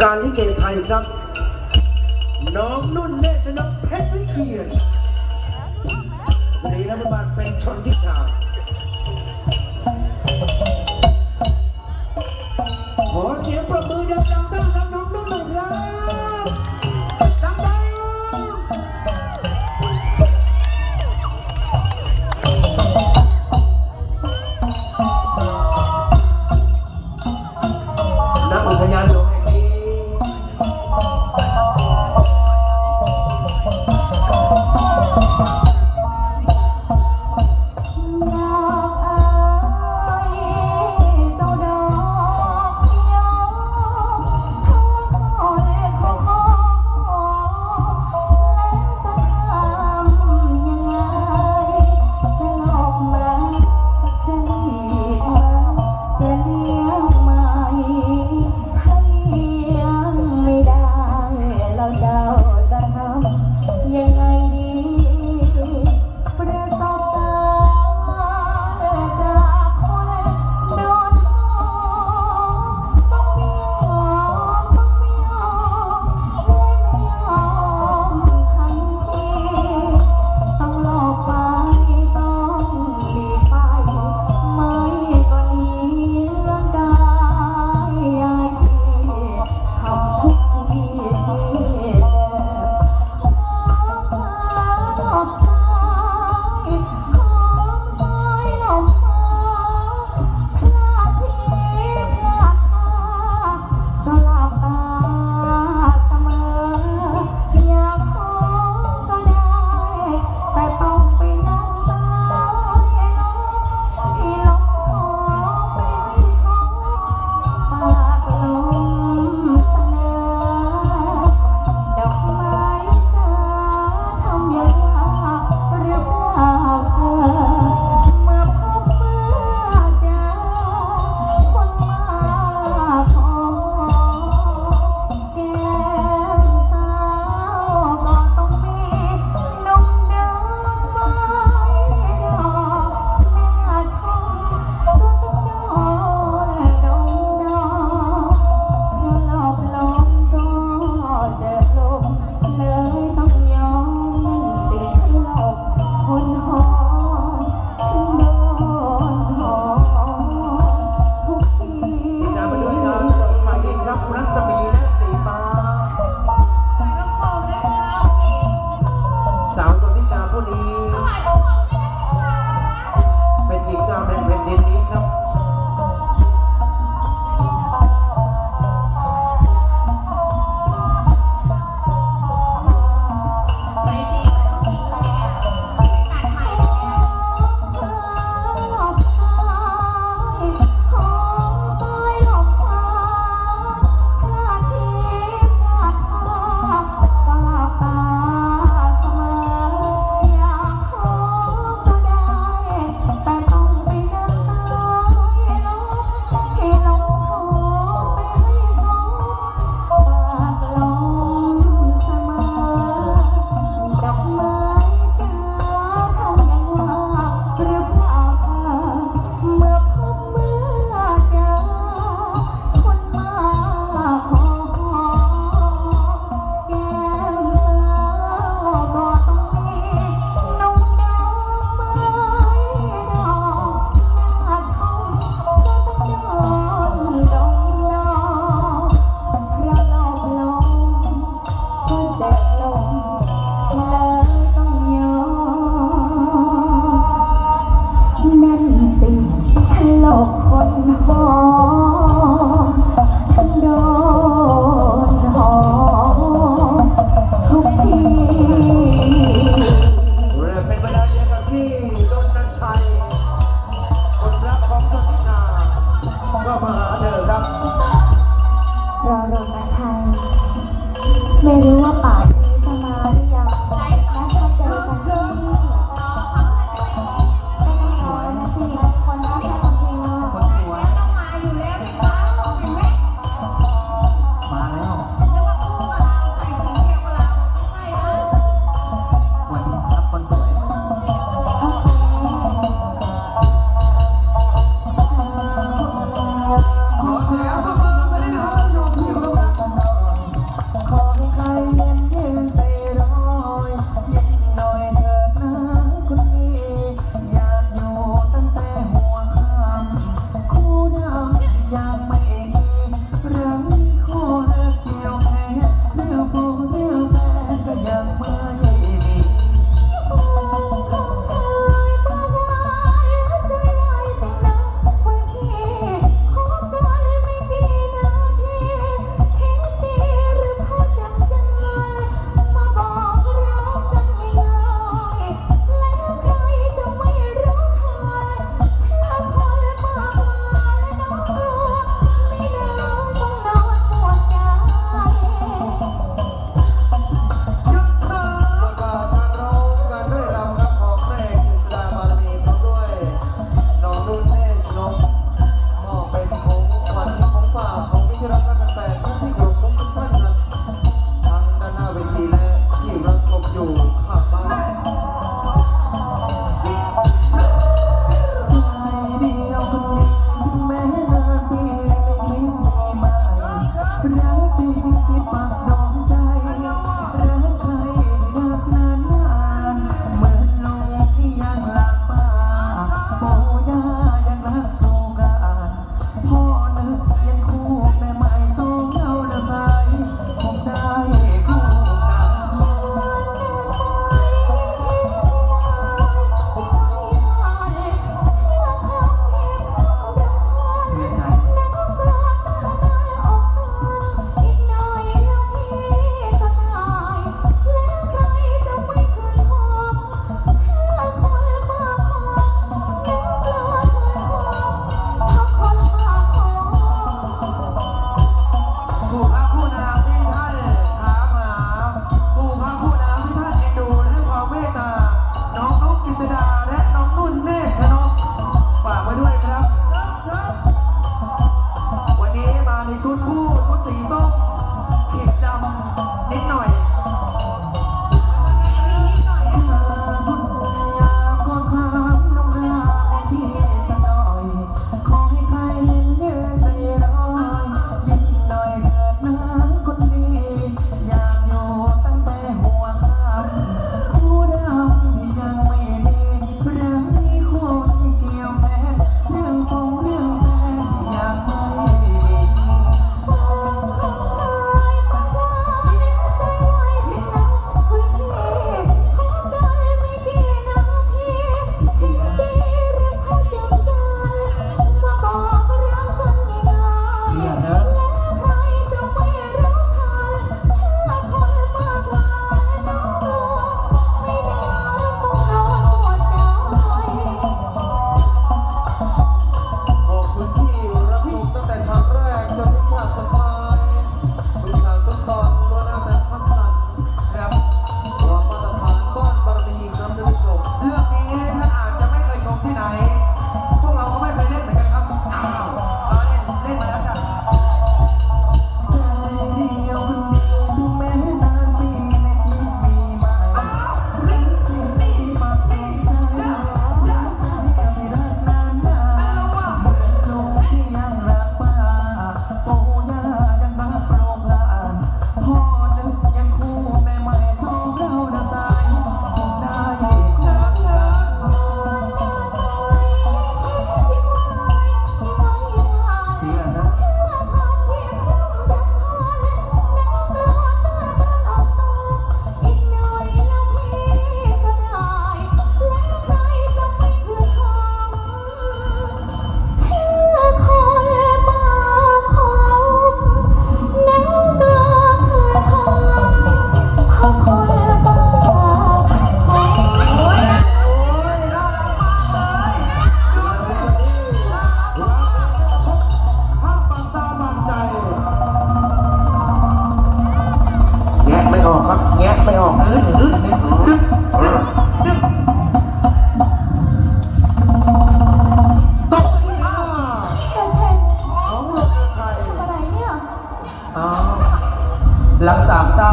การลิเกไทยครับ น้องนุ่นเนจะนกเพชรวิเชียนในนี้รัฐบาลเป็นชนที่ชา ขอเสียงประมือดังๆต้อน อ๋อรักสามเศร้า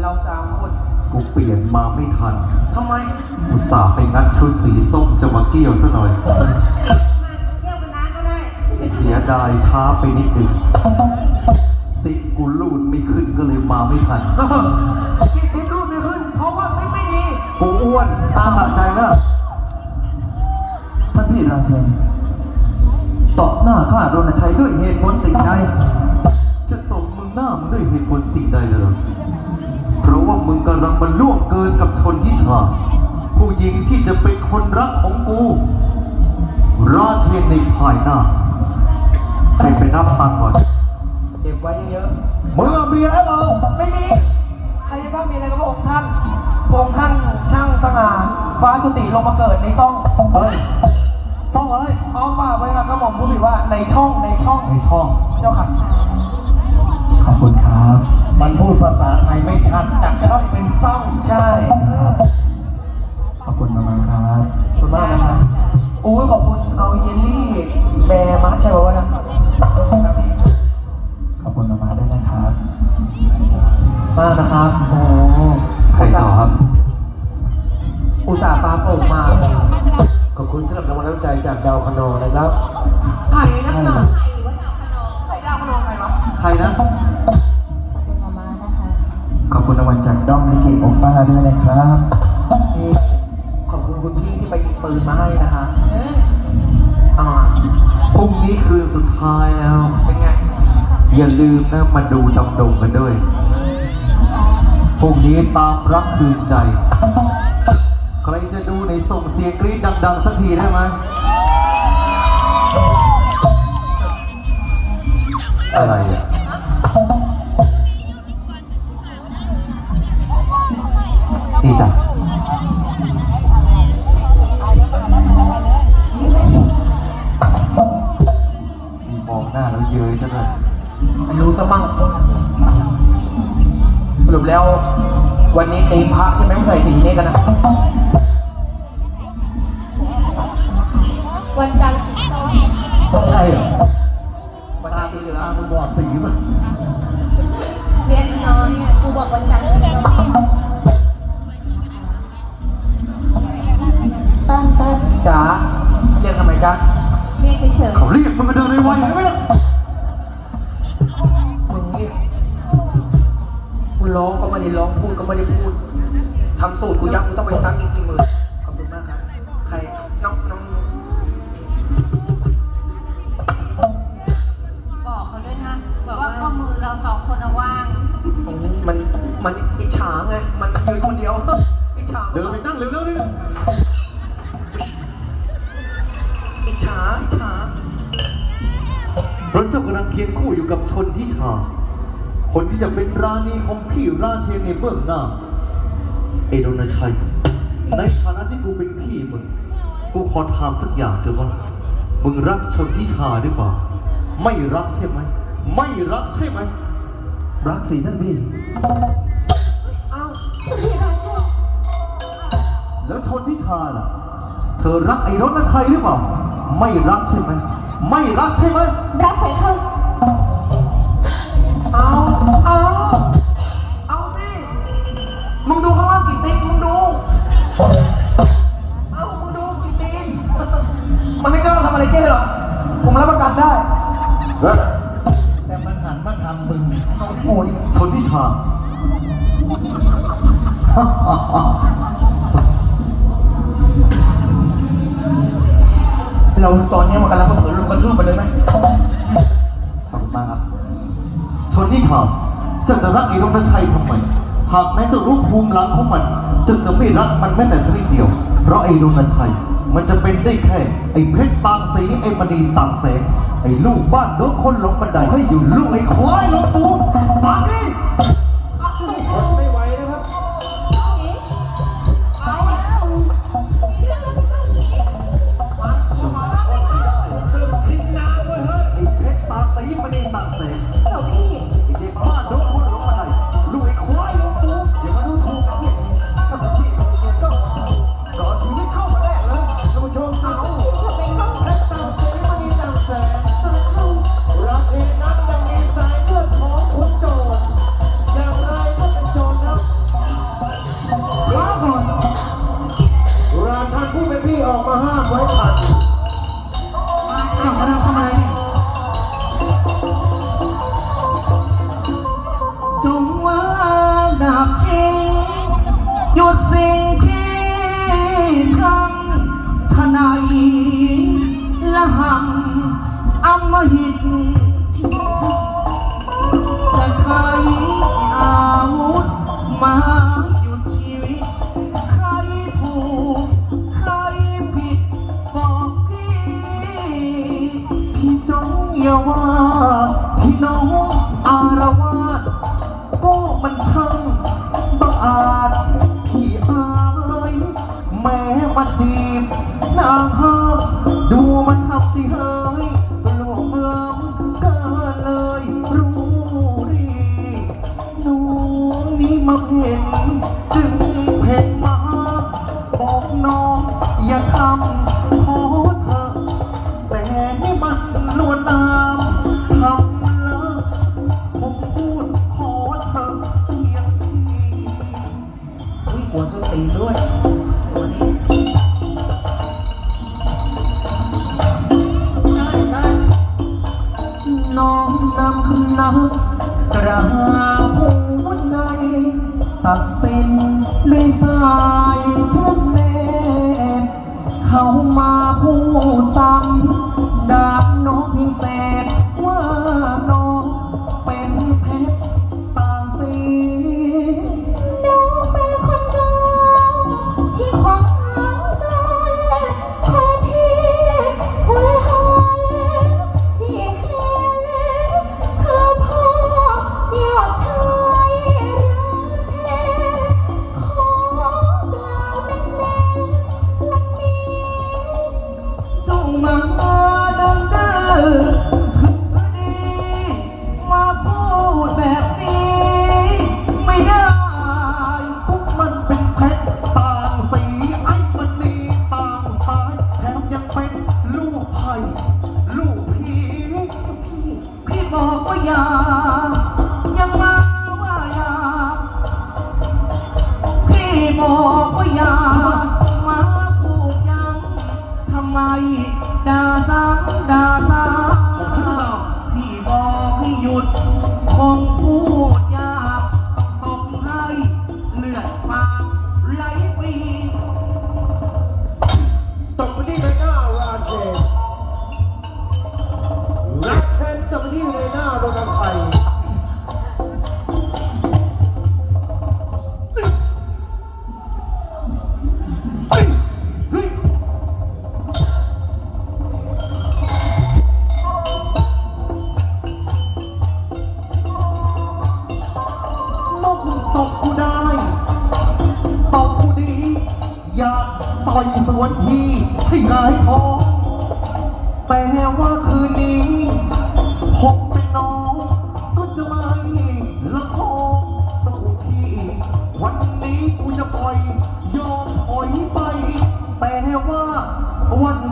เราสามคนกูเปลี่ยนมาไม่ทัน ทำไม อุตส่าห์ไปงัดชุดสีส้มจะมาเกี่ยวซะหน่อยเสียดายช้าไปนิดหนึ่งซิกกูลูดไม่ขึ้นก็เลยมาไม่ทัน ที่ซิปรูปไม่ขึ้น เพราะว่าซิปไม่ดี กูอ้วน ตามหลักใจไหมล่ะ ท่านพี่ราเชนตอบหน้าข้าโดนชัยด้วยเหตุผลสิ่งใดจะ ตบมึงหน้ามึงด้วยเหตุผลสิ่งใดเลยเหรอเพราะว่ามึงกำลังมันล่วงเกินกับชนทิชาผู้หญิงที่จะเป็นคนรักของกู ราเชนในภายหน้าให้ไปรับตังค์ก่อนเก็บไว้เยอะมึงเอาเมียแล้วเปล่าๆไม่มี ใครจะกล้ามีอะไรกับพระองค์ท่านพระองค์ท่านช่างสง่าฟ้าจุติลงมาเกิดในซ่องเฮ้ยซ่องอะไรเอาเปล่าไว้ครับกระหม่อมพูดผิดว่าในช่องในช่องในช่อง เจ้าค่ะขอบคุณครับ มันพูดภาษาไทยไม่ชัดจากช่องเป็นซ่องใช่ขอบคุณมากๆครับขอบคุณมากนะครับอุ้ยขอบคุณเอาเยลลี่แบร์มัชใช่ไหมวะนะครับพี่ขอบคุณมากๆด้วยนะครับ มากนะครับ อย่าลืมนะมาดูดำดงกันด้วยพรุ่งนี้ตามรักคืนใจ ใครจะดูในส่งเสียงกรี๊ดดัง ๆ สักทีได้ไหมอะไรอะนี่จ้ะมีมองหน้าแล้วเย้ยซะด้วย ไม่รู้ซะมั่งสรุปแล้ว วันนี้ตีมพระใช่ไหมไม่ใส่สีนี้กันนะวันจันทร์สิบสองใช่เหรอวันนี้ตีเหลืองมึงบอดสีมั้ยเรียนน้อยอะครูบอกวันจันทร์สิบสองตั้นตั้นจ๋าเรียกทำไมจ๊ะเรียกเฉยเขาเรียกมันมาเดินในวัยเห็นไหมล่ะ ร้องก็ไม่ได้ร้องพูดก็ไม่ได้พูดทำสูตรกูยักกูต้องไปซักอีกกี่หมื่นขอบคุณมากครับ ใครน้องน้องบอกเขาด้วยนะบอกว่าข้อมือเราสองคนเอาว่าง มันมันอิจฉาไง มันยืนคนเดียวอิจฉาเดินไปตั้งเร็วๆนี่อิจฉาอิจฉาพระเจ้ากำลังเคียงคู่อยู่กับชนทิชา คนที่จะเป็นราณีของพี่ราเชนในเบื้องหน้า เอโดนชัย ในฐานะที่กูเป็นพี่มึง กูขอถามสักอย่างเถอะว่า มึงรักชนทิชาหรือเปล่า ไม่รักใช่ไหม ไม่รักใช่ไหม รักสิท่านพี่ อ้าว แล้วชนทิชาล่ะ เธอรักไอ้รถชัยหรือเปล่า ไม่รักใช่ไหม ไม่รักใช่ไหมๆรักใครเข้ เอามึงดูกี่ติ๊กมันไม่กล้าทำอะไรเจ๊หรอก ผมรับประกันได้แต่มันหันมาทำมึงเอาที่โง่ดิชนทิชา เราตอนนี้มันกำลังเผลอลุมกระทืบไปเลยไหมขอบคุณมากครับ ชนทิชาเจ้าจะรักไอ้รถชัยทำไม หากแม้เจะรู้ภูมิหลังของมันเจ้าจะไม่รักมันแม้แต่สักนิดเดียว เพราะไอ้รณชัย มันจะเป็นได้แค่ ไอ้เพชรต่างสีไอ้มณีต่างแสงไอ้ลูกบ้านโดนคนหลงบันไดให้อยู่ลูกไอ้ควายหลงฟูปากนี่ จะใช้อาวุธมาหยุดชีวิต ใครถูก ใครผิด บอกพี่ พี่จงอย่าว่าที่น้องอารวาสก็มันช่างบังอาจพี่อายแม้มาจีบนางเฮิมดูมันทำสิเฮ้ย มาเห็นจึง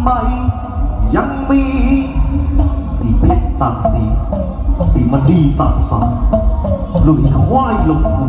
ไม ยังมีที่เพชรต่างสีที่มันดีต่างสาลุยควายลงทุ